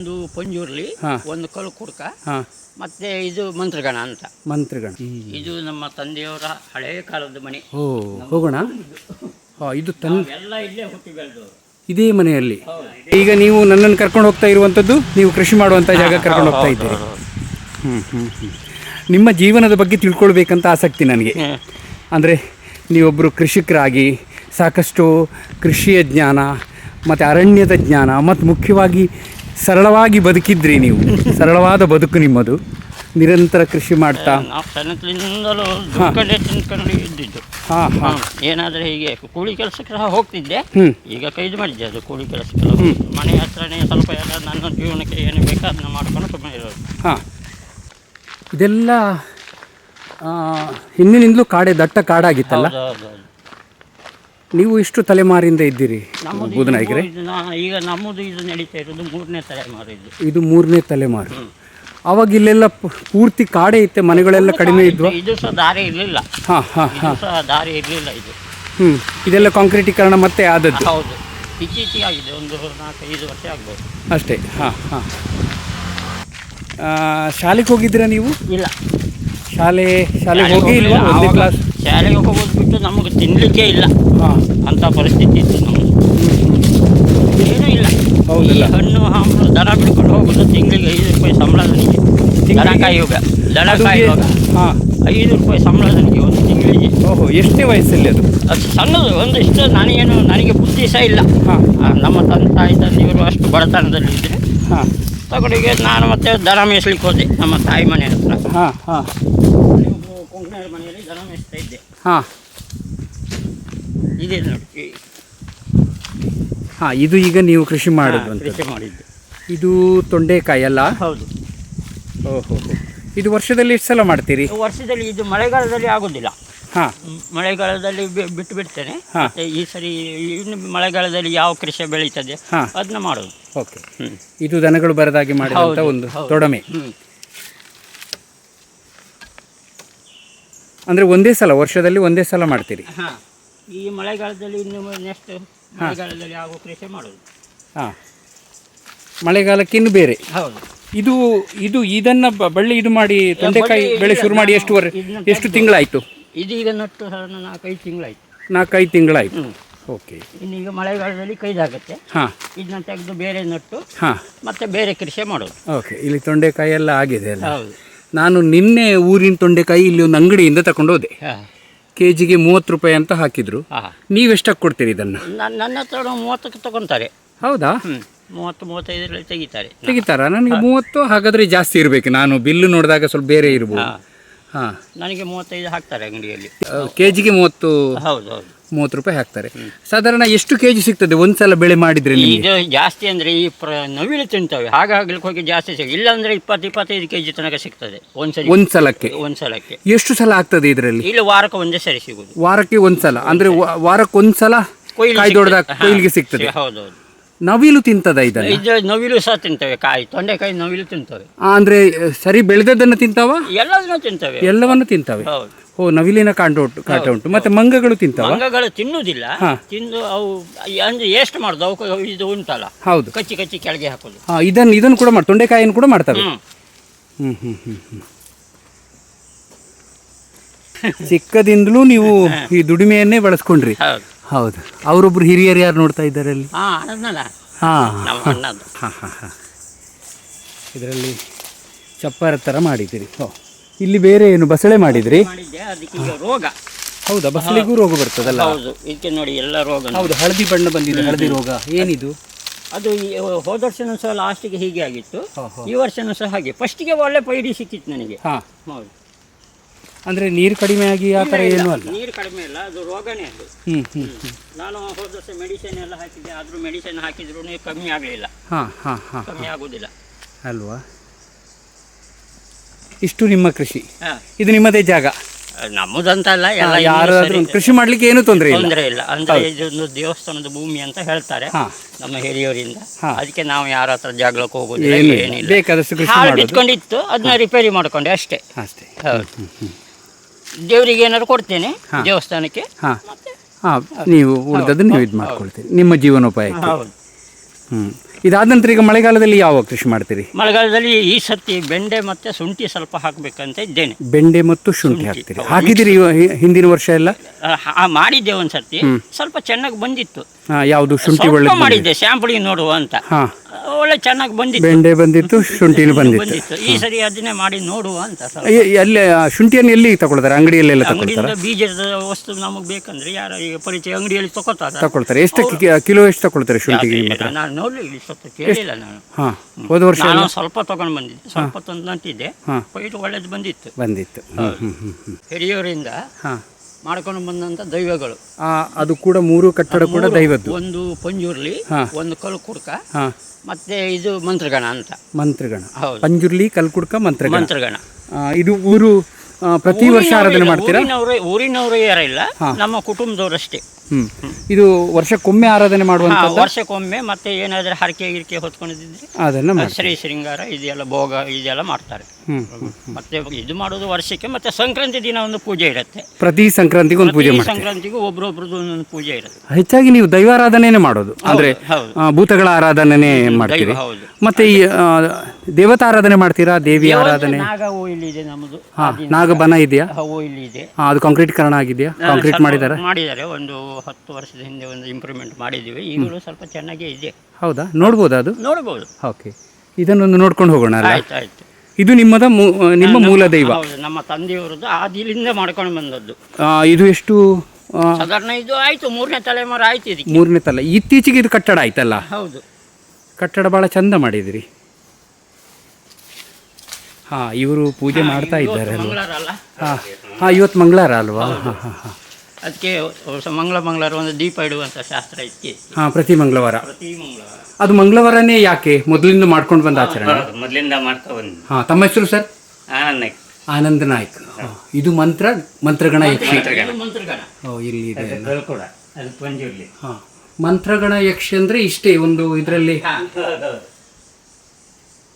ಒಂದು ಪಂಜುರ್ಲಿ ಒಂದು ಕಲ್ಲು ಕುಡ್ಕ ಮತ್ತೆ ಇದು ಮಂತ್ರಗಣ ಅಂತ. ಮಂತ್ರಗಣ. ಇದು ನಮ್ಮ ತಂದೆಯವರ ಹಳೆಯ ಕಾಲದ ಮನೆ. ಹೋಗೋಣ. ಇದು ಎಲ್ಲ ಇಲ್ಲೇ ಹುಟ್ಟಿ ಬೆಳೆದವರು ಇದೇ ಮನೆಯಲ್ಲಿ. ಈಗ ನೀವು ನನ್ನನ್ನು ಕರ್ಕೊಂಡು ಹೋಗ್ತಾ ಇರುವಂಥದ್ದು ನೀವು ಕೃಷಿ ಮಾಡುವಂಥ ಜಾಗ ಕರ್ಕೊಂಡು ಹೋಗ್ತಾ ಇದ್ದೀರಿ. ಹ್ಞೂ ಹ್ಞೂ ಹ್ಞೂ ನಿಮ್ಮ ಜೀವನದ ಬಗ್ಗೆ ತಿಳ್ಕೊಳ್ಬೇಕಂತ ಆಸಕ್ತಿ ನನಗೆ. ಅಂದರೆ ನೀವೊಬ್ಬರು ಕೃಷಿಕರಾಗಿ ಸಾಕಷ್ಟು ಕೃಷಿಯ ಜ್ಞಾನ ಮತ್ತು ಅರಣ್ಯದ ಜ್ಞಾನ ಮತ್ತು ಮುಖ್ಯವಾಗಿ ಸರಳವಾಗಿ ಬದುಕಿದ್ರಿ ನೀವು. ಸರಳವಾದ ಬದುಕು ನಿಮ್ಮದು. ನಿರಂತರ ಕೃಷಿ ಮಾಡ್ತಾ. ನಾವು ಸಣ್ಣದಿಂದಲೂ ದುಡ್ಕೊಂಡೇ ತಿನ್ಕೊಂಡು ಇದ್ದಿದ್ದು. ಹಾಂ ಹಾಂ. ಏನಾದರೆ ಹೀಗೆ ಕೂಲಿ ಕೆಲಸಕ್ಕೆ ಸಹ ಹೋಗ್ತಿದ್ದೆ. ಈಗ ಕೈದು ಮಾಡಿದ್ದೆ ಅದು ಕೂಲಿ ಕೆಲಸಕ್ಕೆ ಮನೆ ಹತ್ರನೇ ಸ್ವಲ್ಪ ಎಲ್ಲ ನನ್ನ ಜೀವನಕ್ಕೆ ಏನು ಬೇಕೋ ಅದನ್ನ ಮಾಡ್ಕೊಂಡು ಸುಮ್ಮನೆ ಇರೋದು. ಹಾಂ. ಇದೆಲ್ಲ ಆ, ಹಿಂದಿನಿಂದಲೂ ಕಾಡೆ ದಟ್ಟ ಕಾಡಾಗಿತ್ತಲ್ಲ? ಹೌದು, ಹೌದು, ಹೌದು. ನೀವು ಇಷ್ಟು ತಲೆಮಾರಿಂದ ಇದ್ದೀರಿ? ನಮ್ಮದು ಬೂದನಾಯ್ಕರೆ ಈಗ ನಮ್ಮದು ಇದು ನಡೀತಾ ಇರೋದು ಮೂರನೇ ತಲೆಮಾರು ಇದು. ಇದು ಮೂರನೇ ತಲೆಮಾರು. ಅವಾಗ ಇಲ್ಲೆಲ್ಲ ಪು- ಪೂರ್ತಿ ಕಾಡೆ ಇತ್ತೆ ಮನೆಗಳೆಲ್ಲ ಕಡಿಮೆ ಇದ್ವಾ? ಇದು ಸಹ ದಾರಿ ಇರಲಿಲ್ಲ. ಹಾಂ ಹಾಂ ಇದು ಸಹ ದಾರಿ ಇರಲಿಲ್ಲ ಇದು. ಹ್ಞೂ ಇದೆಲ್ಲ ಕಾಂಕ್ರೀಟೀಕರಣ ಮತ್ತೆ ಆದದ್ದು? ಹೌದು. ಇತ್ತೀಚೆಗೆ ಆಗಿದೆ ಒಂದು ನಾಲ್ಕೈದು ವರ್ಷ ಆಗ್ಬೋದು. ಅಷ್ಟೇ. ಹಾಂ ಹಾಂ. ಶಾಲೆಗೆ ಹೋಗಿದ್ದೀರಾ ನೀವು? ಇಲ್ಲ. ಶಾಲೆ ಶಾಲೆಗೆ ಶಾಲೆಗೆ ಹೋಗಿ ಇಲ್ವಾ? ಒಂದೇ ಕ್ಲಾಸ್ ಶಾಲೆಗೆ ಹೋಗೋದು ಬಿಟ್ಟು ನಮಗೆ ತಿನ್ನಲಿಕ್ಕೆ ಇಲ್ಲ. ಹಾಂ. ಅಂಥ ಪರಿಸ್ಥಿತಿ ಇತ್ತು ನಮ್ಮದು ಏನೂ ಇಲ್ಲ. ಹೌದಲ್ಲ? ಹಣ್ಣು ಹಂಪಲು ದರ ಬಿಡ್ಕೊಂಡು ಹೋಗೋದು ತಿಂಗಳಿಗೆ ಐದು ರೂಪಾಯಿ ಸಂಬಳ ನನಗೆ ಯೋಗ. ಕಾಯುವಾಗ ಯೋಗ. ಕಾಯುವಾಗ ಹಾಂ. ಐದು ರೂಪಾಯಿ ಸಂಬಳ ನನಗೆ ಒಂದು ತಿಂಗಳಿಗೆ. ಓಹೋ ಎಷ್ಟೇ ವಯಸ್ಸಲ್ಲಿ ಅದು? ಅದು ಸಣ್ಣದು ಒಂದು ಇಷ್ಟು. ನನಗೇನು ನನಗೆ ಬುದ್ಧಿ ಸಹ ಇಲ್ಲ. ಹಾಂ. ನಮ್ಮ ತಂದೆ ತಾಯಿ ತಂದೆಯವರು ಅಷ್ಟು ಬಡತನದಲ್ಲಿ ಇದ್ದರೆ ಹಾಂ. ತಗೊಂಡಿಗೆ ನಾನು ಮತ್ತೆ ದರ ಮೇಯಿಸ್ಲಿಕ್ಕೆ ಹೋದೆ ನಮ್ಮ ತಾಯಿ ಮನೆ ಹತ್ರ. ಹಾಂ ಹಾಂ. ಕೊಂಕಣರ ಮನೆಯಲ್ಲಿ ದನ ಮೇಯಿಸ್ತಾ ಇದ್ದೆ. ಹಾಂ. ಇದೆ ನೋಡಿ. ಹಾಂ ಇದು ಈಗ ನೀವು ಕೃಷಿ ಮಾಡೋದು ಹಾ, ಅಂತ ಕೃಷಿ ಮಾಡಿದ್ದು. ಇದು ತೊಂಡೆಕಾಯಿ ಅಲ್ಲ? ಹೌದು. ಓಹೋ. ಇದು ವರ್ಷದಲ್ಲಿ ಎಷ್ಟು ಸಲ ಮಾಡ್ತೀರಿ? ವರ್ಷದಲ್ಲಿ ಇದು ಮಳೆಗಾಲದಲ್ಲಿ ಆಗೋದಿಲ್ಲ. ಹಾಂ. ಮಳೆಗಾಲದಲ್ಲಿ ಬಿಟ್ಟು ಬಿಡ್ತೇನೆ. ಹಾ. ಮತ್ತೆ ಈ ಸರಿ ಇನ್ನು ಮಳೆಗಾಲದಲ್ಲಿ ಯಾವ ಕೃಷಿ ಬೆಳೀತದೆ ಹಾ. ಅದನ್ನ ಮಾಡೋದು. ಓಕೆ. ಇದು ದನಗಳು ಬರದಾಗಿ ಮಾಡಿದಂಥ ಒಂದು. ತೊಡಮೆ. ಅಂದರೆ ಒಂದೇ ಸಲ ವರ್ಷದಲ್ಲಿ ಒಂದೇ ಸಲ ಮಾಡ್ತೀರಿ? ಹಾಂ. ಈ ಮಳೆಗಾಲದಲ್ಲಿ ಇನ್ನು ನೆಕ್ಸ್ಟ್ ಮಳೆಗಾಲದಲ್ಲಿ ಆಗೋ ಕೃಷಿ ಮಾಡೋದು. ಹಾಂ. ಮಳೆಗಾಲಕ್ಕೆ ಇನ್ನು ಬೇರೆ. ಹೌದು. ಇದು ಇದು ಇದನ್ನ ಬ- ಬಳ್ಳಿ ಇದು ಮಾಡಿ ತೊಂಡೆಕಾಯಿ ಬೆಳೆ ಶುರು ಮಾಡಿ ಎಷ್ಟು ವರ್ ಇದನ್ನ ಎಷ್ಟು ತಿಂಗಳಾಯಿತು? ಇದೀಗ ನಟ್ಟು ಸಾಧಾರಣ ನಾಲ್ಕೈದು ತಿಂಗಳಾಯ್ತು. ನಾಲ್ಕೈದು ತಿಂಗಳಾಯಿತು. ಓಕೆ. ಇನ್ನು ಈಗ ಮಳೆಗಾಲದಲ್ಲಿ ಕೈದಾಗುತ್ತೆ. ಹಾಂ. ಇದನ್ನ ತೆಗೆದು ಬೇರೆ ನಟ್ಟು ಹಾಂ. ಮತ್ತೆ ಬೇರೆ ಕೃಷಿ ಮಾಡೋದು. ಓಕೆ. ಇಲ್ಲಿ ತೊಂಡೆಕಾಯಿ ಎಲ್ಲ ಆಗಿದೆ ಅಲ್ಲ? ಹೌದು. ನಾನು ನಿನ್ನೆ ಊರಿನ ತೊಂಡೆಕಾಯಿ ಇಲ್ಲಿ ಒಂದು ಅಂಗಡಿಯಿಂದ ತಗೊಂಡು ಹೋದೆ ಹಾಂ. ಕೆ ಜಿಗೆ ಮೂವತ್ತು ರೂಪಾಯಿ ಅಂತ ಹಾಕಿದ್ರು. ನೀವೆಷ್ಟಕ್ಕೆ ಕೊಡ್ತೀರಿ ಇದನ್ನು? ನನ್ನ ಹತ್ರ ಮೂವತ್ತಕ್ಕೆ ತಗೊತಾರೆ. ಹೌದಾ? ಮೂವತ್ತು ಮೂವತ್ತೈದರಲ್ಲಿ ತೆಗಿತಾರೆ. ತೆಗಿತಾರಾ? ನನಗೆ ಮೂವತ್ತು ಹಾಗಾದ್ರೆ ಜಾಸ್ತಿ ಇರಬೇಕು ನಾನು. ಬಿಲ್ಲು ನೋಡಿದಾಗ ಸ್ವಲ್ಪ ಬೇರೆ ಇರ್ಬೋದು. ಹಾಂ. ಹಾಂ. ನನಗೆ ಮೂವತ್ತೈದು ಹಾಕ್ತಾರೆ ಅಂಗಡಿಯಲ್ಲಿ. ಕೆ ಜಿಗೆ ಮೂವತ್ತು. ಹೌದು ಹೌದು. ಮೂವತ್ತು ರೂಪಾಯಿ ಹಾಕ್ತಾರೆ. ಸಾಧಾರಣ ಎಷ್ಟು ಕೆ ಜಿ ಸಿಗ್ತದೆ ಒಂದ್ಸಲ ಬೆಳೆ ಮಾಡಿದ್ರೆ ಇದು ಜಾಸ್ತಿ ಅಂದರೆ ಈ ಪ್ರ ನವಿಲು ತಿಂತವೆ. ಹಾಗಾಗ್ಲಿಕ್ಕೆ ಹೋಗಿ ಜಾಸ್ತಿ ಸಿಗ ಇಲ್ಲಾಂದ್ರೆ ಇಪ್ಪತ್ತು ಇಪ್ಪತ್ತೈದು ಕೆ ಜಿ ತನಕ ಸಿಗ್ತದೆ. ಒಂದ್ಸಲ. ಒಂದ್ಸಲಕ್ಕೆ? ಒಂದ್ಸಲಕ್ಕೆ. ಒಂದು ಸಲಕ್ಕೆ ಎಷ್ಟು ಸಲ ಆಗ್ತದೆ ಇದರಲ್ಲಿ? ಇಲ್ಲಿ ವಾರಕ್ಕೆ ಒಂದೇ ಸರಿ ಸಿಗುದು. ವಾರಕ್ಕೆ ಒಂದ್ಸಲ? ಅಂದ್ರೆ ವಾರಕ್ಕೆ ಒಂದ್ಸಲ ಕಾಯಿ. ದೊಡ್ಡದಾಗ ಕೊಯ್ಲಿಗೆ ಸಿಗ್ತದೆ? ಹೌದು ಹೌದು ನವಿಲು ತಿಂತದ ಇದನ್ನ ಇದು ನವಿಲು ಸಹ ತಿಂತವೆ ಕಾಯಿ. ತೊಂಡೆಕಾಯಿ ನವಿಲು ತಿಂತವೆ. ಆ, ಅಂದ್ರೆ ಸರಿ ಬೆಳೆದದ್ದನ್ನು ತಿಂತಾವ? ಎಲ್ಲದನ್ನು ತಿಂತವೆ. ಎಲ್ಲವನ್ನು ತಿಂತವೆ? ಹೌದು. ಓ ನವಿಲಿನ ಕಾಂಡ ಉಂಟು ಕಾಟ ಉಂಟು. ಮತ್ತೆ ಮಂಗಗಳು ತಿಂತಾವ? ಮಂಗಗಳು ತಿನ್ನುವುದಿಲ್ಲ. ಹಾ. ತಿಂದು ಅವು ಅಂದ್ರೆ ಎಷ್ಟು ಮಾಡುದು? ಅವು ಇದು ಉಂಟಲ್ಲ. ಹೌದು. ಕಚ್ಚಿ ಕಚ್ಚಿ ಕೆಳಗೆ ಹಾಕೋದು. ಹಾ ಇದನ್ನು ಇದನ್ನು ಕೂಡ ಮಾಡಿ ತೊಂಡೆಕಾಯಿಯನ್ನು ಕೂಡ ಮಾಡ್ತಾರೆ ಹ್ಮ್. ಹ್ಮ್ ಹ್ಮ್ ಹ್ಮ್ ಹ್ಮ್. ಚಿಕ್ಕದಿಂದಲೂ ನೀವು ಈ ದುಡಿಮೆಯನ್ನೇ ಬಳಸ್ಕೊಂಡ್ರಿ. ಹೌದು. ಹೌದು. ಅವರೊಬ್ರು ಹಿರಿಯರು ಯಾರು ನೋಡ್ತಾ ಇದ್ದಾರೆ ಅಲ್ಲಿ? ಹಾ ಅನ್ನಲ್ಲ ಹಾ. ನಮ್ಮ ಅಣ್ಣದು ಹಾಂ ಹಾಂ ಹಾಂ. ಇದರಲ್ಲಿ ಚಪ್ಪರ ಥರ ಮಾಡಿದ್ದೀರಿ. ಓ ಇಲ್ಲಿ ಬೇರೆ ಏನು ಬಸಳೆ ಮಾಡಿದ್ರಿ? ಮಾಡಿದ್ದೆ ಅದಕ್ಕೆ ಈಗ ರೋಗ. ಹೌದಾ? ಬಸಳೆಗೂ ರೋಗ ಬರ್ತದಲ್ಲ? ಹೌದು ಇದಕ್ಕೆ ನೋಡಿ ಎಲ್ಲ ರೋಗ ಹೌದು ಹಳದಿ ಬಣ್ಣ ಬಂದಿದೆ ಹಳದಿ ರೋಗ. ಏನಿದು? ಅದು ಈ ಹೋದ ವರ್ಷನೂ ಸಹ ಲಾಸ್ಟಿಗೆ ಹೀಗೆ ಆಗಿತ್ತು. ಈ ವರ್ಷನೂ ಸಹ ಹಾಗೆ. ಫಸ್ಟಿಗೆ ಒಳ್ಳೆ ಪೈಡಿ ಸಿಕ್ಕಿತ್ತು ನನಗೆ. ಹಾಂ. ಹೌದು. ಅಂದ್ರೆ ನೀರು ಕಡಿಮೆ ಆಗಿ ಆ ಥರ ಏನು ಅಲ್ಲ? ನೀರು ಕಡಿಮೆ ಇಲ್ಲ ಅದು ರೋಗನೇ ಅದು. ನಾನು ಹೋದ ವರ್ಷ ಮೆಡಿಸಿನ್ ಎಲ್ಲ ಹಾಕಿದ್ದೆ ಆದರೂ ಮೆಡಿಸಿನ್ ಹಾಕಿದ್ರು ಕಮ್ಮಿ ಆಗಲಿಲ್ಲ. ಹಾಂ ಹಾಂ ಹಾಂ. ಕಮ್ಮಿ ಆಗೋದಿಲ್ಲ. ಅಲ್ವಾ? ಇಷ್ಟು ನಿಮ್ಮ ಕೃಷಿ. ಇದು ನಿಮ್ಮದೇ ಜಾಗ. ನಮ್ಮದಂತ ಅಲ್ಲ ಎಲ್ಲ ಯಾರಾದ್ರೂ ಕೃಷಿ ಮಾಡ್ಲಿಕ್ಕೆ ಏನು ತೊಂದರೆ ಇಲ್ಲ. ತೊಂದರೆ ಇಲ್ಲ. ಅಂದ್ರೆ ಇದೊಂದು ದೇವಸ್ಥಾನದ ಭೂಮಿ ಅಂತ ಹೇಳ್ತಾರೆ. ನಮ್ಮ ಹಿರಿಯವರಿಂದ. ಅದಕ್ಕೆ ನಾವು ಯಾರ ಹತ್ರ ಜಾಗಕ್ಕೆ ಹೋಗೋದಿಲ್ಲ ಏನು ಏನಿಲ್ಲ. ಬೇಕಾದಷ್ಟು ಕೃಷಿ ಬಿತ್ಕೊಂಡಿತ್ತು ಅದನ್ನ ರಿಪೇರಿ ಮಾಡ್ಕೊಂಡೆ ಅಷ್ಟೇ. ಅಷ್ಟೇ. ಹೌದು. ದೇವರಿಗೆ ಏನಾದ್ರು ಕೊಡ್ತೇನೆ ದೇವಸ್ಥಾನಕ್ಕೆ. ಹಾಂ. ಮತ್ತೆ? ಹಾಂ ನೀವು ಉಳಿದದ್ದು ನೀವು ಇದು ಮಾಡ್ಕೊಳ್ತೀರಿ ನಿಮ್ಮ ಜೀವನೋಪಾಯಕ್ಕೆ. ಹೌದು. ಹ್ಞೂ ಇದಾದ ನಂತರ ಈಗ ಮಳೆಗಾಲದಲ್ಲಿ ಯಾವ ಕೃಷಿ ಮಾಡ್ತೀರಿ? ಮಳೆಗಾಲದಲ್ಲಿ ಈ ಸರ್ತಿ ಬೆಂಡೆ ಮತ್ತೆ ಶುಂಠಿ ಸ್ವಲ್ಪ ಹಾಕಬೇಕಂತ ಇದ್ದೇನೆ. ಬೆಂಡೆ ಮತ್ತು ಶುಂಠಿ ಹಾಕ್ತೀರಿ. ಹಾಕಿದಿರಿ ಹಿಂದಿನ ವರ್ಷ ಎಲ್ಲ? ಆ, ಮಾಡಿದ್ದೆ ಒಂದ್ಸರ್ತಿ. ಸ್ವಲ್ಪ ಚೆನ್ನಾಗಿ ಬಂದಿತ್ತು. ಯಾವುದು? ಶುಂಠಿ ಸ್ವಲ್ಪ ಒಳ್ಳೆ ಮಾಡಿದ್ದೆ ಸ್ಯಾಂಪಲಿಗೆ ನೋಡುವ ಅಂತ. ಹಾಂ. ಒಳ್ಳೆ ಚೆನ್ನಾಗಿ ಬಂದಿತ್ತು. ಬೆಂಡೆ ಬಂದಿತ್ತು ಶುಂಠಿನೂ ಬಂದಿತ್ತು. ಬಂದಿತ್ತು. ಈ ಸರಿ ಅದನ್ನೇ ಮಾಡಿ ನೋಡುವ ಅಂತ ಸ್ವಲ್ಪ. ಎ- ಎಲ್ಲಿ ಆ ಶುಂಠಿಯನ್ನು ಎಲ್ಲಿ ತಗೊಳ್ತಾರೆ? ಅಂಗಡಿಯಲ್ಲಿ ಎಲ್ಲ ಅಂಗಡಿಯಿಂದ ಬೀಜದ ವಸ್ತು ನಮಗೆ ಬೇಕಂದ್ರೆ ಯಾರ ಈಗ ಪರಿಚಯ ಅಂಗಡಿಯಲ್ಲಿ ತಗೋತಾರ. ತಗೊಳ್ತಾರೆ. ಎಷ್ಟು ಕಿ- ಕಿಲೋ ಎಷ್ಟು ತಗೊಳ್ತಾರೆ ಶುಂಠಿಗೆ ನಿಮ್ಮ ಹತ್ರ? ನಾನು ನೋಡ್ಲಿಲ್ಲ ಕೇಳಿಲ್ಲ ನಾನು. ಹಾಂ ಹೋದ ವರ್ಷ ನಾನು ಸ್ವಲ್ಪ ತಗೊಂಡು ಬಂದಿದ್ದೆ. ಸ್ವಲ್ಪ ತಂದು ನಂಟಿದ್ದೆ ಹಾಂ. ಒಳ್ಳೇದು ಬಂದಿತ್ತು. ಬಂದಿತ್ತು. ಹ್ಮ್, ಹ್ಮ್, ಹ್ಮ್, ಹ್ಮ್. ಹಿರಿಯವರಿಂದ ಹಾಂ. ಮಾಡ್ಕೊಂಡು ಬಂದಂತ ದೈವಗಳು. ಆ, ಅದು ಕೂಡ ಮೂರು ಕಟ್ಟಡ ಕೂಡ ದೈವದ್ದು. ಒಂದು ಪಂಜುರ್ಲಿ ಒಂದು ಕಲ್ಕುಡ್ಕ ಹಾಂ. ಮತ್ತೆ ಇದು ಮಂತ್ರಗಣ ಅಂತ. ಮಂತ್ರಗಣ. ಹೌದು. ಪಂಜುರ್ಲಿ ಕಲ್ಕುಡ್ಕ ಮಂತ್ರಗಣ. ಮಂತ್ರಗಣ. ಆ, ಇದು ಊರು ಆ, ಪ್ರತಿ ವರ್ಷ ಆರಾಧನೆ ಮಾಡ್ತೀರಾ? ಊರಿನವರು ಊರಿನವರು ಯಾರಿಲ್ಲ ನಮ್ಮ ಕುಟುಂಬದವರಷ್ಟೇ ಹ್ಮ್. ಇದು ವರ್ಷಕ್ಕೊಮ್ಮೆ ಆರಾಧನೆ ಹಾ, ವರ್ಷಕ್ಕೊಮ್ಮೆ ಮತ್ತೆ ಏನಾದ್ರೆ ಹರಕೆ ಗಿರಿಕೆ ಹೊತ್ಕೊಂಡಿದ್ರೆ ಅದನ್ನ ಮಾಡಿ ಶ್ರೀ ಶೃಂಗಾರ ಇದೆಲ್ಲ ಭೋಗ ಇದೆಲ್ಲ ಮಾಡ್ತಾರೆ. ಮತ್ತೆ ಇದು ಮಾಡೋದು ವರ್ಷಕ್ಕೆ ಮತ್ತೆ ಸಂಕ್ರಾಂತಿ ದಿನ ಒಂದು ಪೂಜೆ ಇರುತ್ತೆ. ಪ್ರತಿ ಸಂಕ್ರಾಂತಿಗೆ ಒಂದು ಪೂಜೆ ಮಾಡ್ತೀವಿ ಸಂಕ್ರಾಂತಿಗೂ ಒಬ್ರೊಬ್ರದ್ದು ಒಂದೊಂದು ಪೂಜೆ ಇರುತ್ತೆ. ಹೆಚ್ಚಾಗಿ ನೀವು ದೈವಾರಾಧನೆನೇ ಮಾಡೋದು. ಅಂದ್ರೆ ಹೌದು. ಭೂತಗಳ ಆರಾಧನೆ ಮಾಡ್ತೀರಿ. ಹೌದು. ಮತ್ತೆ ಈ ಆ, ದೇವತಾ ಆರಾಧನೆ ಮಾಡ್ತೀರಾ? ದೇವಿ ಆರಾಧನೆ? ನಾಗ ಇಲ್ಲಿ ಇಲ್ಲಿದೆ ನಮ್ಮದು ಹಾ ನಾಗಬನ ಇದೆಯಾ? ಇಲ್ಲಿ ಇದೆ. ಅದು ಕಾಂಕ್ರೀಟೀಕರಣ ಆಗಿದೆಯಾ? ಕಾಂಕ್ರೀಟ್ ಮಾಡಿದ್ದಾರೆ ಮಾಡಿದ್ದಾರೆ ಒಂದು ಹತ್ತು ವರ್ಷದ ಹಿಂದೆ ಒಂದು ಇಂಪ್ರೂವ್ಮೆಂಟ್ ಮಾಡಿದ್ದೀವಿ. ಈಗಲೂ ಸ್ವಲ್ಪ ಚೆನ್ನಾಗೇ ಇದೆ. ಹೌದಾ? ನೋಡ್ಬೋದಾ ಅದು? ನೋಡ್ಬೋದು. ಓಕೆ. ಇದನ್ನೊಂದು ನೋಡ್ಕೊಂಡು ಹೋಗೋಣ ಅಲ್ಲ? ಆಯ್ತು ಆಯ್ತು. ಇದು ನಿಮ್ಮದ ಮೂ- ನಿಮ್ಮ ಮೂಲ ದೈವ? ಹೌದು ನಮ್ಮ ತಂದೆಯವರದ್ದು ಆದಿಲಿಂದ ಮಾಡ್ಕೊಂಡು ಬಂದದ್ದು. ಆ, ಇದು ಎಷ್ಟು ಆ, ಸಾಧಾರಣ ಇದು ಆಯ್ತು ಮೂರನೇ ತಲೆಮಾರು ಆಯ್ತು ಇದಕ್ಕೆ. ಮೂರನೇ ತಲೆ. ಇತ್ತೀಚೆಗೆ ಇದು ಕಟ್ಟಡ ಆಯ್ತಲ್ಲ? ಹೌದು. ಕಟ್ಟಡ ಭಾಳ ಚಂದ ಮಾಡಿದಿರಿ. ಹಾ ಇವರು ಪೂಜೆ ಮಾಡ್ತಾ ಇದ್ದಾರೆ ಹಾ ಹಾ ಅಲ್ಲ? ಹಾಂ ಹಾಂ ಇವತ್ತು ಮಂಗಳವಾರ ಅಲ್ವಾ? ಹಾ ಹಾ ಹಾಂ. ಅದಕ್ಕೆ ಮಂಗಳ ಮಂಗಳವಾರ ಒಂದು ದೀಪ ಇಡುವಂತ ಶಾಸ್ತ್ರ ಇತ್ತು. ಹಾ ಪ್ರತಿ ಮಂಗಳವಾರ. ಪ್ರತಿ ಮಂಗಳವಾರ. ಅದು ಮಂಗಳವಾರನೇ ಯಾಕೆ? ಮೊದಲಿಂದ ಮಾಡ್ಕೊಂಡು ಬಂದ ಆಚರಣೆ? ಮೊದಲಿಂದ ಮಾಡ್ತಾ ಬಂದ. ಹಾ ತಮ್ಮ ಹೆಸರು ಸರ್? ಆನಂದ್ ಆನಂದ ನಾಯ್ಕ್. ಹಾಂ. ಇದು ಮಂತ್ರ ಮಂತ್ರಗಣ ಯಕ್ಷಿ. ಮಂತ್ರಗಣ. ಮಂತ್ರಗಣ. ಓ ಇಲ್ಲಿ ಇದೆ. ಅದು ಕೂಡ ಅದು ಪಂಜುರ್ಲಿ. ಹಾಂ ಮಂತ್ರಗಣ ಯಕ್ಷಿ ಅಂದರೆ ಇಷ್ಟೇ ಒಂದು ಇದರಲ್ಲಿ.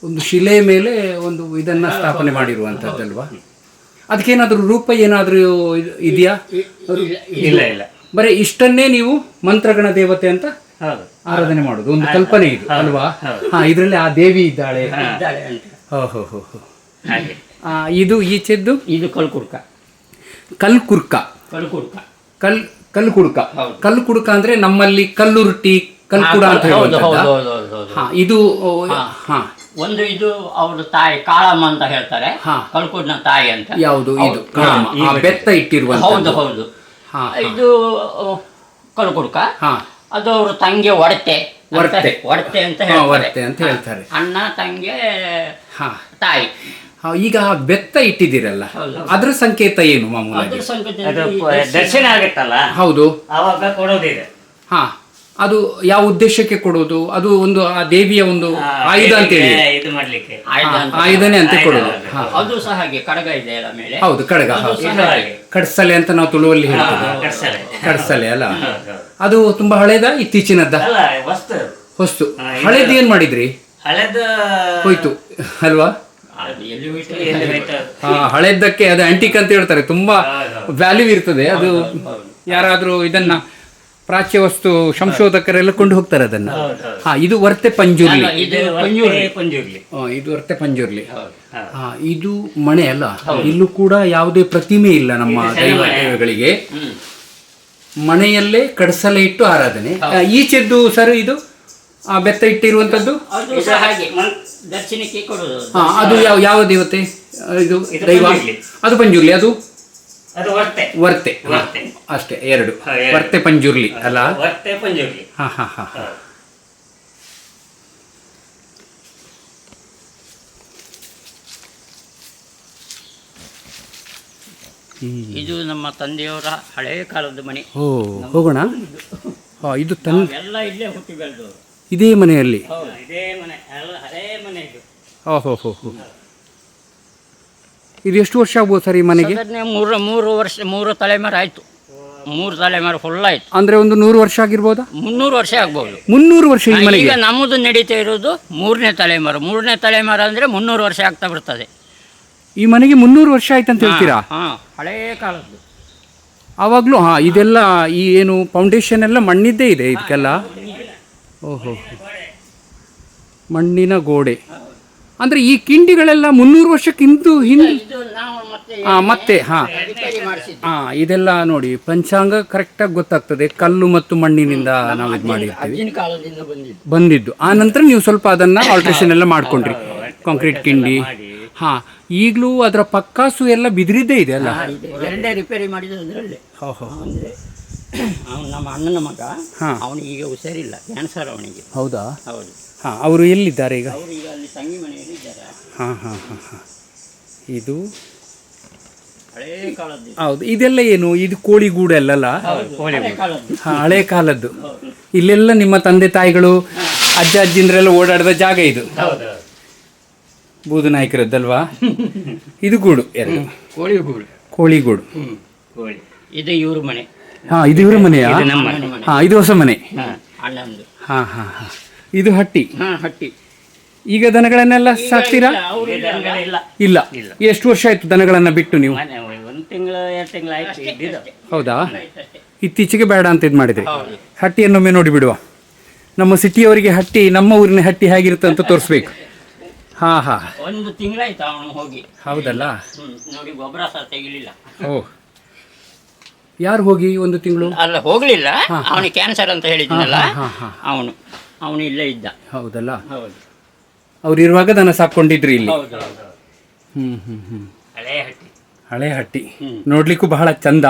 ಒಂದು ಶಿಲೆ ಮೇಲೆ ಒಂದು ಇದನ್ನ ಸ್ಥಾಪನೆ ಮಾಡಿರುವಂಥದ್ದಲ್ವಾ ಅದಕ್ಕೇನಾದರೂ ರೂಪ ಏನಾದರೂ ಇದೆಯಾ? ಇಲ್ಲ ಇಲ್ಲ. ಬರೀ ಇಷ್ಟನ್ನೇ ನೀವು ಮಂತ್ರಗಣ ದೇವತೆ ಅಂತ ಆರಾಧನೆ ಮಾಡೋದು ಒಂದು ಕಲ್ಪನೆ ಇದು ಅಲ್ವಾ? ಹಾ ಇದರಲ್ಲಿ ಆ ದೇವಿ ಇದ್ದಾಳೆ. ಇದ್ದಾಳೆ ಅಂತ. ಹೋ ಹೋ ಹೋ ಹೋ. ಹಾಗೆ. ಆ, ಇದು ಈಚೆದ್ದು? ಇದು ಕಲ್ಕುರ್ಕ. ಕಲ್ಕುರ್ಕ. ಕಲ್ಕುರ್ಕ. ಕಲ್ ಕಲ್ಕುಡ್ಕ. ಕಲ್ಕುಡ್ಕ ಅಂದ್ರೆ ನಮ್ಮಲ್ಲಿ ಕಲ್ಲುರುಟಿ ಕಲ್ಕುಡ ಅಂತ ಹೌದು ಹೌದು ಹೌದು ಹೌದು ಹೌದು ಹಾ ಇದು ಹಾ. ಒಂದು ಇದು ಅವ್ರ ತಾಯಿ ಕಾಳಮ್ಮ ಅಂತ ಹೇಳ್ತಾರೆ. ಹಾ. ಕಲ್ಕುಡ್ನ ತಾಯಿ ಅಂತ. ಯಾವುದು ಇದು ಬೆತ್ತ ಆ ಬೆತ್ತ ಹೌದು ಹೌದು. ಹಾ ಇದು ಕಲ್ಕುಡ್ಕ ಹಾ. ಅದು ಅವ್ರ ತಂಗಿ ಒಡತೆ ಅಂತ- ಒಡತೆ. ಒಡತೆ ಅಂತ ಹಾ, ಹೇಳ್ತಾರೆ. ಒಡತೆ ಅಂತ ಹೇಳ್ತಾರೆ. ಅಣ್ಣ ತಂಗಿ ಹಾ. ತಾಯಿ. ಹಾ, ಈಗ ಆ ಬೆತ್ತ ಇಟ್ಟಿದ್ದೀರಲ್ಲ ಹೌದು. ಅದ್ರ ಸಂಕೇತ ಏನು ಮಾಮೂಲಾಗಿ? ಅದ್ರ ಸಂಗತಿ ಪ- ದರ್ಶನ ಆಗುತ್ತಲ್ಲ? ಹೌದು. ಅವಾಗ ಕೊಡೋದಿದೆ. ಹಾ. ಅದು ಯಾವ ಉದ್ದೇಶಕ್ಕೆ ಕೊಡೋದು ಅದು ಒಂದು ಆ ದೇವಿಯ ಒಂದು ಆಯುಧ ಅಂತ ಹೇಳಿ ಇದು ಮಾಡ್ಲಿಕ್ಕೆ. ಆಯುಧನೇ ಅಂತ ಕೊಡೋದು ಅದು ಸಹ ಹಾಗೆ ಕಡಗ ಇದೆ ಅಲ್ಲ ಮೇಲೆ? ಹೌದು ಕಡಗ ಕಡ್ಸಲೆ ಅಂತ ನಾವು ತುಳುವಲ್ಲಿ ಹೇಳ್ತೇವೆ. ಕಡ್ಸಲೆ. ಅಲ್ಲ. ಅದು ತುಂಬಾ ಹಳೇದ ಇತ್ತೀಚಿನದ್ದ? ಹೊಸ್ತು. ಹಳೇದು ಏನ್ ಮಾಡಿದ್ರಿ? ಹಳೆದ ಹೋಯ್ತು. ಅಲ್ವಾ? ಅದು ಎಲ್ಲಿ ಹೋಯ್ತು? ಎಲ್ಲಿ ಹಾ ಹಳೇದಕ್ಕೆ ಅದು ಆಂಟಿಕ್ ಅಂತ ಹೇಳ್ತಾರೆ. ತುಂಬಾ ವ್ಯಾಲ್ಯೂ ಇರ್ತದೆ. ಅದು ಯಾರಾದ್ರೂ ಇದನ್ನ ಪ್ರಾಚ್ಯ ವಸ್ತು ಸಂಶೋಧಕರೆಲ್ಲ ಕೊಂಡು ಹೋಗ್ತಾರೆ ಅದನ್ನ. ಹಾ ಇದು ವರ್ತೆ ಪಂಜುರ್ಲಿ. ಅಲ್ಲ, ಇದು ಇದು ಪಂಜುರ್ಲಿ. ಪಂಜುರ್ಲಿ. ಆ, ಇದು ವರ್ತೆ ಪಂಜುರ್ಲಿ. ಹಾ. ಇದು ಮಣೆ ಅಲ್ಲ. ಇಲ್ಲೂ ಕೂಡ ಯಾವುದೇ ಪ್ರತಿಮೆ ಇಲ್ಲ ನಮ್ಮ ದೈವ ದೈವಗಳಿಗೆ. ಮನೆಯಲ್ಲೇ ಕಡಸಲೆ ಇಟ್ಟು ಆರಾಧನೆ. ಆ, ಈಚೆದ್ದು ಸರ್ ಇದು? ಆ ಬೆತ್ತ ಇಟ್ಟಿರುವಂತದ್ದು? ಅದು ಸಹ ಹಾಗೆ ದರ್ಶನಕ್ಕೆ ಕೊಡೋದು ಹಾ ಅದು ಯಾವ ಯಾವ ದೇವತೆ? ಆ, ಇದು ದೈವ? ಪಂಜುರ್ಲಿ. ಅದು ಪಂಜುರ್ಲಿ ಅದು? ವರ್ತೆ. ವರ್ತೆ. ಹಾ, ವರ್ತೆ. ಅಷ್ಟೇ ಎರಡು. ವರ್ತೆ ಪಂಜುರ್ಲಿ ಅಲ್ಲ? ವರ್ತೆ ಪಂಜುರ್ಲಿ. ಹಾ ಹಾ ಹಾ. ಇದು ನಮ್ಮ ತಂದೆಯವರ ಹಳೆಯ ಕಾಲದ ಮನೆ. ಓ ಹೋಗೋಣ. ಹಾ ಇದು ತಂದೆ ಎಲ್ಲ ಇಲ್ಲೇ ಹುಟ್ಟಿ ಬೆಳೆದವರು. ಇದೇ ಮನೆಯಲ್ಲಿ? ಹೌದು ಇದೇ ಮನೆ ಎಲ್ಲ ಹಳೇ ಮನೆ ಇದು. ಓ ಹೋ ಹೋ ಹೋ ಇದು ಎಷ್ಟು ವರ್ಷ ಆಗ್ಬೋದು ಸರ್ ಈ ಮನೆಗೆ? ಮೂರು ಮೂರು ವರ್ಷ ಮೂರು ತಲೆಮಾರು ಆಯ್ತು. ಮೂರು ತಲೆಮಾರು ಫುಲ್ ಆಯ್ತು. ಅಂದ್ರೆ ಒಂದು ನೂರು ವರ್ಷ ಆಗಿರ್ಬೋದಾ? ಮುನ್ನೂರು ವರ್ಷ ಆಗ್ಬೋದು. ಮುನ್ನೂರು ವರ್ಷ ಈ ಮನೆಗೆ? ಈಗ ನಮ್ಮದು ನಡೀತಾ ಇರೋದು ಮೂರನೇ ತಲೆಮಾರು. ಮೂರನೇ ತಲೆಮಾರು ಅಂದ್ರೆ ಮುನ್ನೂರು ವರ್ಷ ಆಗ್ತಾ ಬರ್ತದೆ. ಈ ಮನೆಗೆ ಮುನ್ನೂರು ವರ್ಷ ಆಯ್ತು ಅಂತ ಹೇಳ್ತೀರಾ? ಹಾಂ ಹಳೇ ಕಾಲದ್ದು. ಆವಾಗಲೂ ಹಾಂ ಇದೆಲ್ಲ ಈ ಏನು ಫೌಂಡೇಶನ್ ಎಲ್ಲ ಮಣ್ಣಿದ್ದೇ ಇದೆ ಇದಕ್ಕೆಲ್ಲ? ಓಹೋ. ಮಣ್ಣಿನ ಗೋಡೆ. ಅಂದರೆ ಈ ಕಿಂಡಿಗಳೆಲ್ಲ ಮುನ್ನೂರು ವರ್ಷಕ್ಕಿಂತ ಹಿಂದೆ ಹಾ ಮತ್ತೆ ಹಾಂ. ಹಾಂ ಇದೆಲ್ಲ ನೋಡಿ ಪಂಚಾಂಗ ಕರೆಕ್ಟಾಗಿ ಗೊತ್ತಾಗ್ತದೆ. ಕಲ್ಲು ಮತ್ತು ಮಣ್ಣಿನಿಂದ ನಾವು ಇದು ಮಾಡಿರ್ತೀವಿ. ಬಂದಿದ್ದು. ಆ ನಂತರ ನೀವು ಸ್ವಲ್ಪ ಅದನ್ನ ಆಲ್ಟ್ರೇಷನ್ ಎಲ್ಲ ಮಾಡ್ಕೊಂಡ್ರಿ. ಕಾಂಕ್ರೀಟ್ ಕಿಂಡಿ. ಹಾ ಈಗಲೂ ಅದರ ಪಕ್ಕಾಸು ಎಲ್ಲ ಬಿದಿರಿದ್ದೇ ಇದೆ ಅಲ್ಲ? ರಿಪೇರಿ ಅವನು ನಮ್ಮ ಅಣ್ಣನ ಮಗ. ಹಾಂ. ಅವನಿಗೆ ಈಗ ಹುಷಾರಿಲ್ಲ. ಕ್ಯಾನ್ಸರ್ ಅವನಿಗೆ. ಹೌದಾ? ಹೌದು. ಹಾಂ ಅವರು ಎಲ್ಲಿದ್ದಾರೆ ಈಗ? ಅವರು ಈಗ ಅಲ್ಲಿ ತಂಗಿ ಮನೆಯಲ್ಲಿ ಇದ್ದಾರೆ. ಹಾಂ ಹಾಂ ಹಾಂ ಹಾಂ. ಇದು? ಹಳೇ ಕಾಲದ್ದು. ಹೌದು ಇದೆಲ್ಲ ಏನು? ಇದು ಕೋಳಿ ಗೂಡು ಅಲ್ಲಲ್ಲ? ಹಳೆ ಕಾಲದ್ದು. ಹಾಂ ಹಳೆ ಕಾಲದ್ದು. ಇಲ್ಲೆಲ್ಲ ನಿಮ್ಮ ತಂದೆ ತಾಯಿಗಳು ಅಜ್ಜ ಅಜ್ಜಿಂದ್ರೆಲ್ಲ ಓಡಾಡಿದ ಜಾಗ ಇದು? ಹೌದು. ಬೂದು ನಾಯಕರದ್ದಲ್ವಾ? ಇದು ಗೂಡು ಎರಡು. ಕೋಳಿ ಗೂಡು. ಕೋಳಿ ಗೂಡು. ಕೋಳಿ. ಇದು ಇವ್ರ ಮನೆ. ಹಾಂ ಇದು ಇವರ ಮನೆಯಾ? ಇದು ನಮ್ಮ ಮನೆ. ಹಾಂ ಇದು ಹೊಸ ಮನೆ. ಹಾ ಅಲ್ಲೊಂದು. ಹಾ ಹಾಂ ಹಾಂ. ಇದು ಹಟ್ಟಿ? ಹಾ ಹಟ್ಟಿ. ಈಗ ದನಗಳನ್ನೆಲ್ಲ ಸಾಕ್ತೀರಾ? ಅವರು ಇಲ್ಲ. ಇಲ್ಲ. ಎಷ್ಟು ವರ್ಷ ಆಯ್ತು ದನಗಳನ್ನ ಬಿಟ್ಟು ನೀವು? ಮನೆ ಒಂದು ತಿಂಗಳು ಎರಡು ತಿಂಗಳು ಆಯ್ತು ಇದ್ದಿದ್ದು. ಹೌದಾ? ಇತ್ತೀಚೆಗೆ ಬೇಡ ಅಂತ ಇದು ಮಾಡಿದ್ರಿ. ಹಟ್ಟಿಯನ್ನೊಮ್ಮೆ ನೋಡಿ ಬಿಡುವ. ನಮ್ಮ ಸಿಟಿಯವರಿಗೆ ಹಟ್ಟಿ ನಮ್ಮ ಊರಿನ ಹಟ್ಟಿ ಹೇಗಿರುತ್ತೆ ಅಂತ ತೋರಿಸ್ಬೇಕು. ಹಾ ಹಾ. ಒಂದು ತಿಂಗಳಾಯ್ತು ಅವನು ಹೋಗಿ. ಹೌದಲ್ಲ? ಹ್ಮ್ ನೋಡಿ ಗೊಬ್ಬರ ಸಹ ತೆಗಿಲಿಲ್ಲ. ಓ. ಯಾರು ಹೋಗಿ ಒಂದು ತಿಂಗಳು? ಅಲ್ಲ ಹೋಗ್ಲಿಲ್ಲ. ಅವನಿಗೆ ಕ್ಯಾನ್ಸರ್ ಅಂತ ಹೇಳಿದ್ನಲ್ಲ. ಅವನು ಅವನು ಇಲ್ಲೇ ಇದ್ದ. ಹೌದಲ್ಲ? ಹೌದು. ಅವ್ರು ಇರುವಾಗ ದನ ಸಾಕೊಂಡಿದ್ರಿ ಇಲ್ಲಿ? ಹ್ಮ್ ಹ್ಮ್ ಹ್ಮ್. ಹಳೇ ಹಟ್ಟಿ. ಹಳೆ ಹಟ್ಟಿ. ನೋಡ್ಲಿಕ್ಕೂ ಬಹಳ ಚಂದ.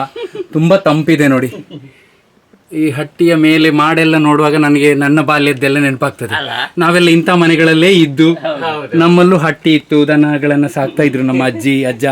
ತುಂಬಾ ತಂಪಿದೆ ನೋಡಿ. ಈ ಹಟ್ಟಿಯ ಮೇಲೆ ಮಾಡೆಲ್ಲ ನೋಡುವಾಗ ನನಗೆ ನನ್ನ ಬಾಲ್ಯದ್ದೆಲ್ಲ ನೆನಪಾಗ್ತದೆ. ನಾವೆಲ್ಲ ಇಂಥ ಮನೆಗಳಲ್ಲೇ ಇದ್ದು ನಮ್ಮಲ್ಲೂ ಹಟ್ಟಿ ಇತ್ತು ದನಗಳನ್ನ ಸಾಕ್ತಾ ಇದ್ರು ನಮ್ಮ ಅಜ್ಜಿ ಅಜ್ಜ.